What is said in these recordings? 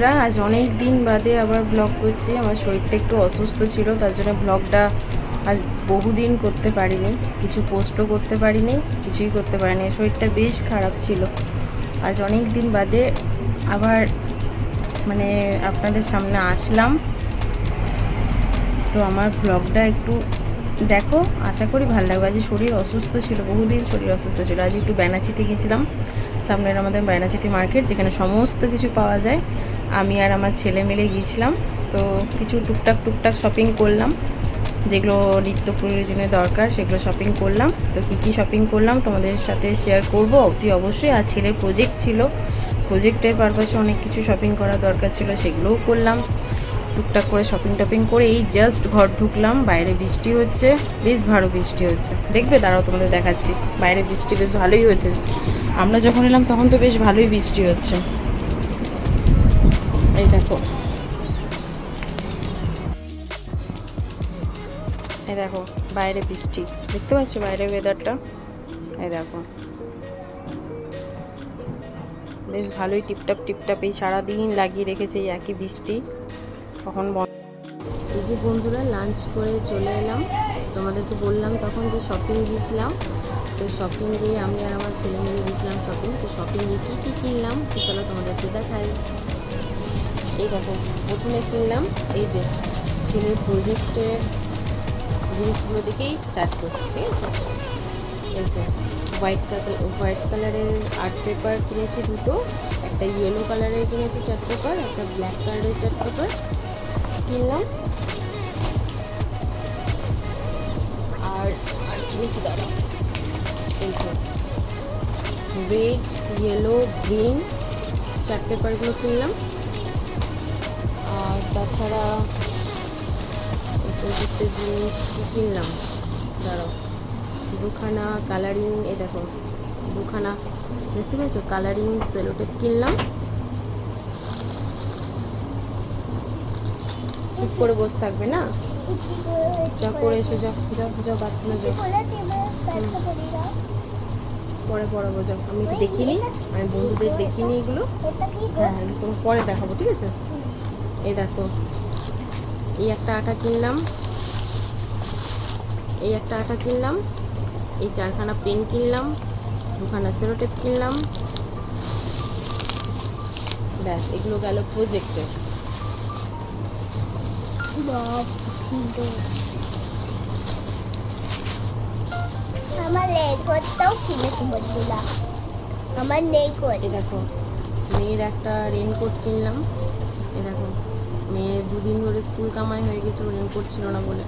বন্ধুরা, আজ অনেক দিন বাদে আবার ব্লগ করছি। আমার শরীরটা একটু অসুস্থ ছিল, তার জন্য ব্লগটা আজ বহুদিন করতে পারিনি। কিছু পোস্টও করতে পারিনি, কিছুই করতে পারিনি। শরীরটা বেশ খারাপ ছিল। আজ অনেক দিন বাদে আবার মানে আপনাদের সামনে আসলাম। তো আমার ব্লগটা একটু দেখো, আশা করি ভালো লাগবে। আজ শরীর অসুস্থ ছিল, বহুদিন শরীর অসুস্থ ছিল। আজ একটু বেনাচিতে গেছিলাম সামনের আমাদের বেনাচিতি মার্কেট, যেখানে সমস্ত কিছু পাওয়া যায়। আমি আর আমার ছেলে মিলে গিয়েছিলাম। তো কিছু টুকটাক টুকটাক শপিং করলাম। যেগুলো নিত্য প্রয়োজনে দরকার, সেগুলো শপিং করলাম। তো কী কী শপিং করলাম, তোমাদের সাথে শেয়ার করব অতি অবশ্যই। আর ছেলের প্রজেক্ট ছিল। প্রজেক্টের পারপাসে অনেক কিছু শপিং করা দরকার ছিল, সেগুলোও করলাম। টুকটাক করে শপিং টপিং করে এই জাস্ট ঘর ঢুকলাম, বাইরে বৃষ্টি হচ্ছে, বেশ ভালো বৃষ্টি হচ্ছে। দেখবে, দাঁড়াও, তোমাদের দেখাচ্ছি। বাইরে বৃষ্টি বেশ ভালোই হচ্ছে। আমরা যখন এলাম, তখন তো বেশ ভালোই বৃষ্টি হচ্ছে। এই দেখো। এই দেখো, বাইরে বৃষ্টি। দেখতে পাচ্ছ বাইরে ওয়েদারটা এই দেখো। বেশ ভালোই টিপটাপ টিপটাপ এই সারাদিন লাগিয়ে রেখেছে এই একই বৃষ্টি। বন্ধ এই যে বন্ধুরা লাঞ্চ করে চলে এলাম। তোমাদেরকে বললাম তখন যে শপিং গিয়েছিলাম। তো শপিং গিয়ে আমি আর আমার ছেলে মিলে গিয়েছিলাম শপিং তো শপিং গিয়ে কী কী কিনলাম, তো চলো তোমাদেরকে দেখাই। এই দেখো, প্রথমে কিনলাম এই যে ছেলের প্রজেক্টের জিনিসগুলো দেখেই স্টার্ট করছি, ঠিক আছে? এই যে হোয়াইট কালার হোয়াইট কালারের আর্ট পেপার কিনেছি দুটো। একটা ইয়েলো কালারের কিনেছি চার্ট পেপার একটা ব্ল্যাক কালারের চার্ট পেপার কিনলাম। আর আর কিনেছি দাঁড়া এই রেড ইয়েলো গ্রিন চার্ট পেপারগুলো কিনলাম। আর তাছাড়া এই প্রযুক্তির জিনিস কিনলাম। দাঁড়াও। দুখানা কালারিং এ দেখো, দুখানা, দেখতে পেয়েছ? কালারিং সেলোটেপ কিনলাম। চুপ করে বসে থাকবে না? যা করে এসো যা পরে পড়াবো, যাও। আমি তো দেখিনি আমি বন্ধুদের দেখিনি এগুলো। হ্যাঁ হ্যাঁ তোমার পরে দেখাবো, ঠিক আছে? এই দেখো, এই একটা আটা কিনলাম। এই একটা আটা কিনলাম। এই চারখানা পেন কিনলাম। দুখানা সেরোটেপ কিনলাম। ব্যাস, এগুলো গেল প্রজেক্টে আমার নেই কিনেছি বন্ধুরা আমার নেই দেখো মেয়ের একটা রেনকোট কিনলাম। এ দেখো মেয়ে দুদিন ধরে স্কুল কামাই হয়ে গেছিল রেনকোট ছিল না বলে।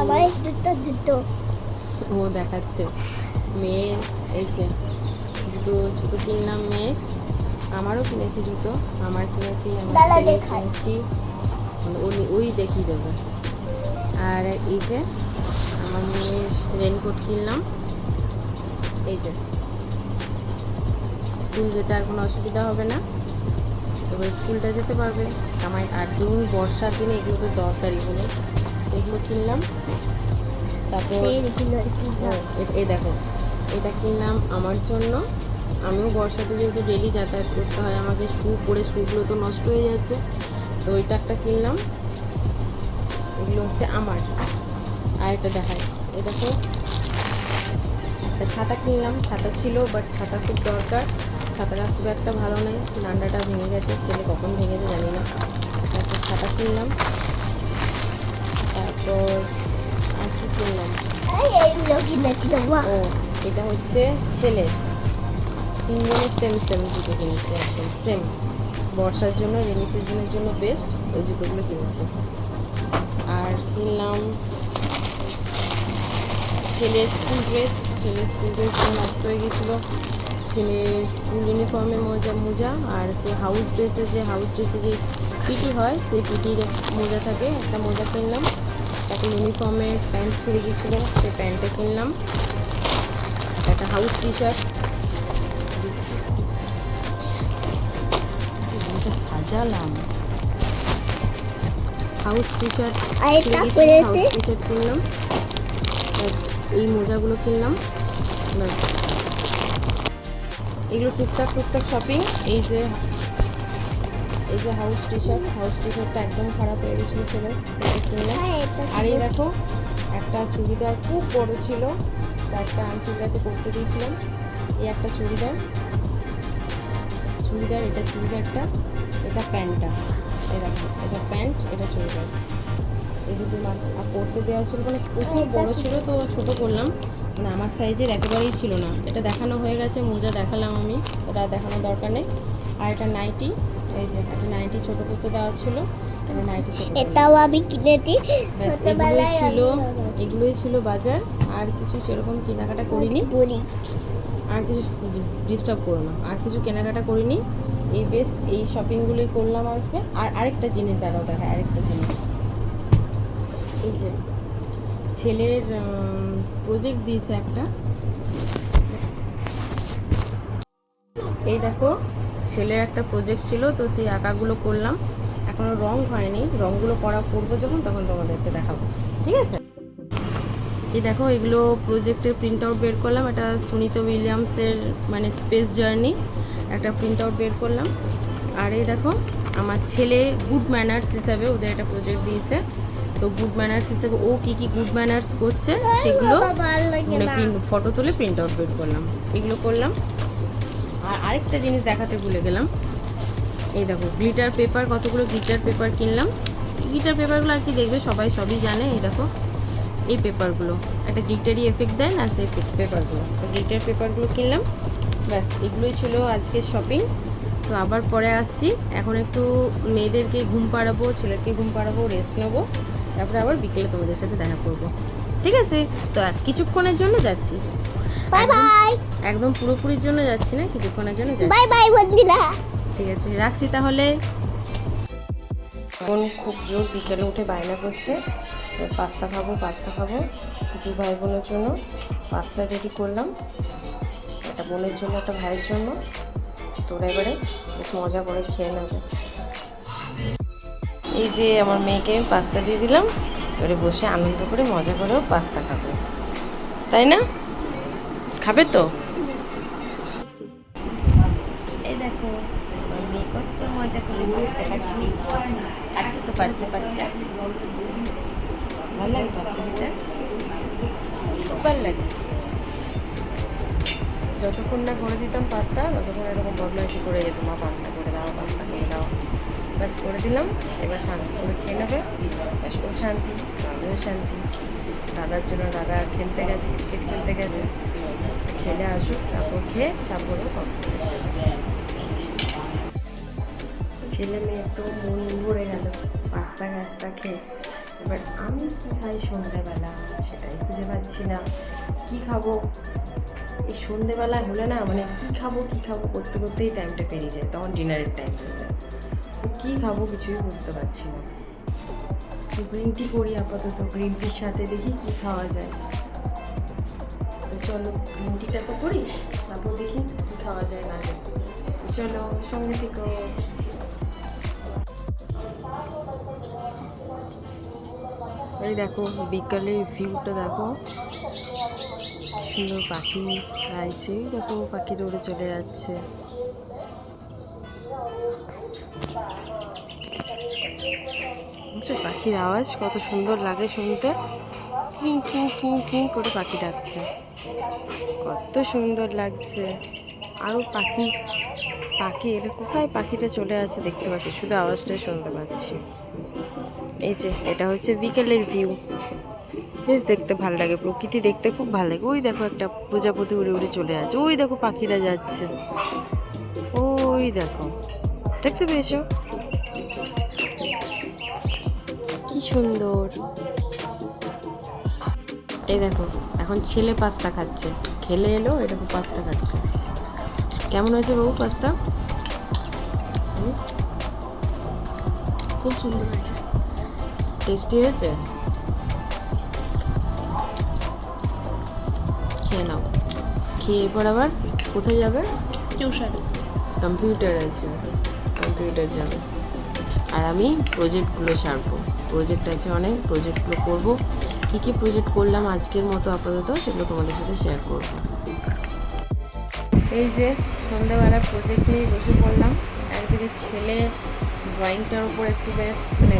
আমার দুটো দুটো। ও দেখাচ্ছে। মেয়ের এই যে দুটো জুতো কিনলাম মেয়ের আমারও কিনেছি জুতো আমার কিনেছি আমার দাঁড়া কিনেছি। মানে ওই- ওই দেখিয়ে দেবে। আর এই যে আমার মেয়ের রেনকোট কিনলাম। এই যে। স্কুল যেতে আর কোনো অসুবিধা হবে না। এবার স্কুলটা যেতে পারবে। আমার আর দিন বর্ষার দিনে এগুলো তো দরকারি বলে। এগুলো কিনলাম। তারপর এই দেখো। এটা কিনলাম আমার জন্য। আমিও বর্ষাতে যেহেতু ডেলি যাতায়াত করতে হয় আমাকে শু পরে শুগুলো তো নষ্ট হয়ে যাচ্ছে। তো ওইটা একটা কিনলাম। এগুলো হচ্ছে আমার। আর এটা দেখাই। এ দেখো একটা ছাতা কিনলাম। ছাতা ছিল বাট ছাতা খুব দরকার। ছাতাটা খুব একটা ভালো নেই ডান্ডাটা ভেঙে গেছে ছেলে কখন ভেঙেছে জানি না। তারপর ছাতা কিনলাম। তারপর আর কি কিনলাম? ও এটা হচ্ছে ছেলের। তিনজনের সেম সেম জুতো কিনেছি একদম সেম বর্ষার জন্য রেনি সিজনের জন্য বেস্ট ওই জুতোগুলো কিনেছি। আর কিনলাম ছেলের স্কুল ড্রেস ছেলের স্কুল ড্রেস নষ্ট হয়ে গেছিল। ছেলের স্কুল ইউনিফর্মে মোজা মোজা, আর সে হাউস ড্রেসে যে হাউস ড্রেসে যে পিটি হয়, সেই পিটির মোজা থাকে, একটা মোজা কিনলাম। একটা ইউনিফর্মের প্যান্ট ছিঁড়ে গেছিল সেই প্যান্টটা কিনলাম। একটা হাউস টি শার্ট সাজালাম। হাউস টি শার্ট আর এটা হাউস টি শার্ট কিনলাম। এই মোজাগুলো কিনলাম। এগুলো টুকটাক টুকটাক শপিং এই যে এই যে house T shirt house T শার্টটা একদম খারাপ হয়ে গেছিল ছেলে কিনলাম। আর এই দেখো একটা চুড়িদার খুব বড় ছিল তা একটা আন্টির কাছে করতে দিয়েছিলাম। এই একটা চুড়িদার। চুড়িদার এটা চুড়িদারটা। এটা প্যান্টটা। দেখো এটা প্যান্ট এটা চুড়িদার। এই দুটো আর পরতে দেওয়া ছিল মানে প্রচুর বড় ছিল তো ছোট করলাম। মানে আমার সাইজের একেবারেই ছিল না। এটা দেখানো হয়ে গেছে মোজা দেখালাম আমি। ওটা দেখানোর দরকার নেই। আর এটা নাইটি এই যে একটা নাইটি ছোট করতে দেওয়া ছিল। এটাও আমি কিনেছি। ছোটবেলায় ছিল এগুলোই ছিল বাজার। আর কিছু সেরকম কেনাকাটা করিনি। আর কিছু ডিস্টার্ব করো না। আর কিছু কেনাকাটা করিনি। এই বেশ এই শপিংগুলোই করলাম আজকে। আর আরেকটা জিনিস দাঁড়াও দেখা আরেকটা জিনিস। এই যে, ছেলের প্রজেক্ট দিয়েছে একটা। এই দেখো, ছেলের একটা প্রজেক্ট ছিল, তো সেই আঁকাগুলো করলাম। এখনও রং হয়নি। রংগুলো করা করব যখন, তখন তোমাদেরকে দেখাবো। ঠিক আছে? এই দেখো, এগুলো প্রজেক্টের প্রিন্ট আউট বের করলাম। এটা সুনিতা উইলিয়ামসের মানে স্পেস জার্নি একটা প্রিন্ট আউট বের করলাম। আর এই দেখো আমার ছেলে গুড ম্যানার্স হিসাবে ওদের একটা প্রজেক্ট দিয়েছে। তো গুড ম্যানার্স হিসেবে ও কি কি গুড ম্যানার্স করছে সেগুলো মানে ফটো তুলে প্রিন্ট আউট বের করলাম। এগুলো করলাম। আর আরেকটা জিনিস দেখাতে ভুলে গেলাম। এই দেখো গ্লিটার পেপার কতগুলো গ্লিটার পেপার কিনলাম। গ্লিটার পেপারগুলো আর কি দেখবে? সবাই সবই জানে এই দেখো। এই পেপারগুলো একটা গ্লিটারি এফেক্ট দেয় না সেই পেপারগুলো তো গ্লিটার পেপারগুলো কিনলাম। ব্যাস এগুলোই ছিল আজকের শপিং তো আবার পরে আসছি। এখন একটু মেয়েদেরকে ঘুম পাড়াবো ছেলেকে ঘুম পাড়াবো রেস্ট নেব। তারপরে আবার বিকেলে তোমাদের সাথে দেখা করব। ঠিক আছে? তো আর কিছুক্ষণের জন্য যাচ্ছি। বাই একদম- বাই। একদম পুরোপুরির জন্য যাচ্ছি না কিছুক্ষণের জন্য যাচ্ছি। বাই বাই বন্ধুরা। ঠিক আছে রাখছি তাহলে। এখন খুব জোর বিকেলে উঠে বায়না করছে। যে পাস্তা খাব পাস্তা খাব। দু ভাই বোনের জন্য পাস্তা রেডি করলাম। একটা বোনের জন্য, একটা ভাইয়ের জন্য। তোরা এবারে বেশ মজা করে খেয়ে নেবে। এই যে আমার মেয়েকে আমি পাস্তা দিয়ে দিলাম, এবারে বসে আনন্দ করে মজা করেও পাস্তা খাবে। তাই না? খাবে তো? এই দেখো মেয়ে কত মজা করে পাস্তা খাচ্ছে। খাচ্ছে তো পাচ্ছে পাচ্ছে ভালো লাগে খুব ভালো লাগে। যতক্ষণ না করে দিতাম পাস্তা ততক্ষণ এরকম বদমাইশি করে যেত মা পাস্তা করে দাও পাস্তা করে দাও ব্যাস করে দিলাম, এবার শান্তি করে খেয়ে নেবে। ব্যাস ও শান্তি, আমিও শান্তি। দাদার জন্য দাদা খেলতে গেছে ক্রিকেট খেলতে গেছে। খেলে আসুক, তারপর খেয়ে তারপরে কমপ্লিট ছেলে মেয়ে তো মন ভরে গেল পাস্তা গাস্তা খেয়ে। এবার আমি কী খাই সন্ধ্যাবেলা সেটাই খুঁজে পাচ্ছি না। কী খাব? এই সন্ধ্যেবেলা হলে না মানে কি খাব কি খাব করতে করতেই টাইমটা পেরিয়ে যায়। তখন ডিনারের টাইম হয়ে যায়। তো কী খাব কিছুই বুঝতে পারছি না। গ্রিন টি করি আপাতত। গ্রিন টির সাথে দেখি কি খাওয়া যায়। তো চলো গ্রিন টিটা তো করি, তারপর দেখি কি খাওয়া যায় না চলো, সঙ্গে থেকো। এই দেখো বিকালের ভিউটা দেখো। সুন্দর পাখি গাইছে দেখো পাখি দৌড়ে চলে যাচ্ছে। পাখির আওয়াজ কত সুন্দর লাগে শুনতে। কিং কিং কিং কিং করে পাখি ডাকছে। কত সুন্দর লাগছে। আরও পাখি পাখি এটা কোথায় পাখিটা চলে আছে দেখতে পাচ্ছি। শুধু আওয়াজটাই শুনতে পাচ্ছি। এই যে, এটা হচ্ছে বিকেলের ভিউ বেশ দেখতে ভালো লাগে, প্রকৃতি দেখতে খুব ভালো লাগে। ওই দেখো একটা প্রজাপতি উড়ে উড়ে চলে যাচ্ছে ওই দেখো পাখিরা যাচ্ছে। ওই দেখো, দেখতে পেয়েছ? কি সুন্দর। এই দেখো, এখন ছেলে পাস্তা খাচ্ছে। খেলে এলো দেখো পাস্তা খাচ্ছে। কেমন হয়েছে বাবু পাস্তা? খুব সুন্দর টেস্টি হয়েছে? খেয়ে নাও। খেয়ে এরপর আবার কোথায় যাবে? টিউশন। কম্পিউটার আছে। কম্পিউটার যাবে। আর আমি প্রজেক্টগুলো সারবো। প্রজেক্ট আছে অনেক প্রজেক্টগুলো করব। কী কী প্রজেক্ট করলাম আজকের মতো আপাতত সেগুলো তোমাদের সাথে শেয়ার করব। এই যে সন্ধ্যাবেলা প্রজেক্ট নিয়ে বসে পড়লাম। একদিকে ছেলে ড্রয়িংটার উপর একটু বেশ মানে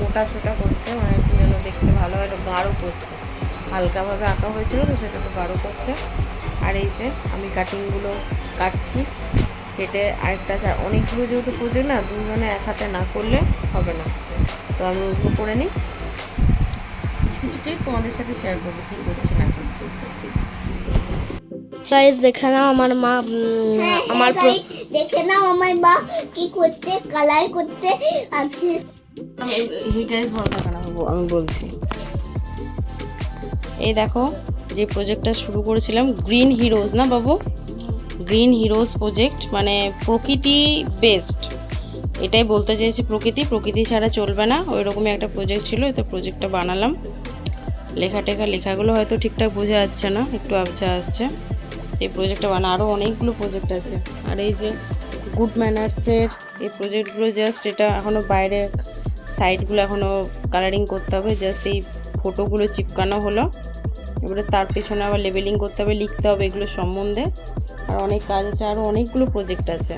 মোটা সোটা করছে মানে একটু যেন দেখতে ভালো হয় একটু গাঢ় করছে। হালকাভাবে আঁকা হয়েছিল তো সেটা একটু গাঢ় করছে। আর এই যে আমি কাটিংগুলো কাটছি কেটে আরেকটা চা- অনেকগুলো যেহেতু প্রজেক্ট না দুজনে এক হাতে না করলে হবে না। তো আমি ওগুলো করে নিই। কিছু কিছু ক্লিপ তোমাদের সাথে শেয়ার করব কী করছি না করছি। গাইস দেখে নাও আমার মা আমার দেখে নাও আমার মা কি করতে কালার করতে আছে। আমি বলছি। এই দেখো, যে প্রজেক্টটা শুরু করেছিলাম গ্রিন হিরোজ না বাবু? গ্রিন হিরোজ প্রজেক্ট মানে প্রকৃতি বেস্ট এটাই বলতে চাইছি প্রকৃতি প্রকৃতি ছাড়া চলবে না। ওই রকমই একটা প্রজেক্ট ছিল তো প্রজেক্টটা বানালাম। লেখা টেখা লেখাগুলো হয়তো ঠিকঠাক বোঝা যাচ্ছে না, একটু আবছা আসছে। এই প্রজেক্টটা বানা আরও অনেকগুলো প্রজেক্ট আছে। আর এই যে গুড ম্যানার্সের এই প্রজেক্টগুলো জাস্ট এটা এখনও বাইরে সাইডগুলো এখনও কালারিং করতে হবে জাস্ট এই ফটোগুলো চিপকানো হলো। এবারে তার পেছনে আবার লেবেলিং করতে হবে, লিখতে হবে এগুলো সম্বন্ধে। আর অনেক কাজ আছে আরও অনেকগুলো প্রজেক্ট আছে।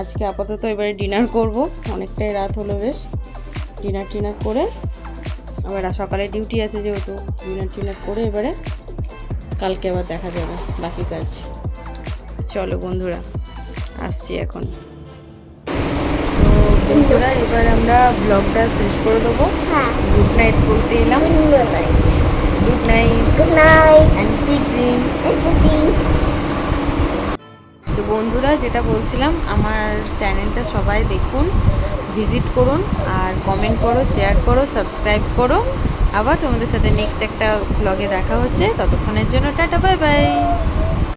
আজকে আপাতত এবারে ডিনার করব। অনেকটাই রাত হলো বেশ। ডিনার টিনার করে আবার সকালে ডিউটি আছে যেহেতু ডিনার টিনার করে এবারে কালকে আবার দেখা যাবে বাকি কাজ। চলো বন্ধুরা, আসছি এখন। বন্ধুরা এবার আমরা ব্লগটা শেষ করে দেবো। হ্যাঁ। গুড নাইট বলতে এলাম। Good night good night and sweet dreams তো বন্ধুরা যেটা বলছিলাম আমার চ্যানেলটা সবাই দেখুন ভিজিট করুন আর কমেন্ট করো শেয়ার করো সাবস্ক্রাইব করো। আবার তোমাদের সাথে নেক্সট একটা ব্লগে দেখা হচ্ছে। ততক্ষণের জন্য টাটা বাই বাই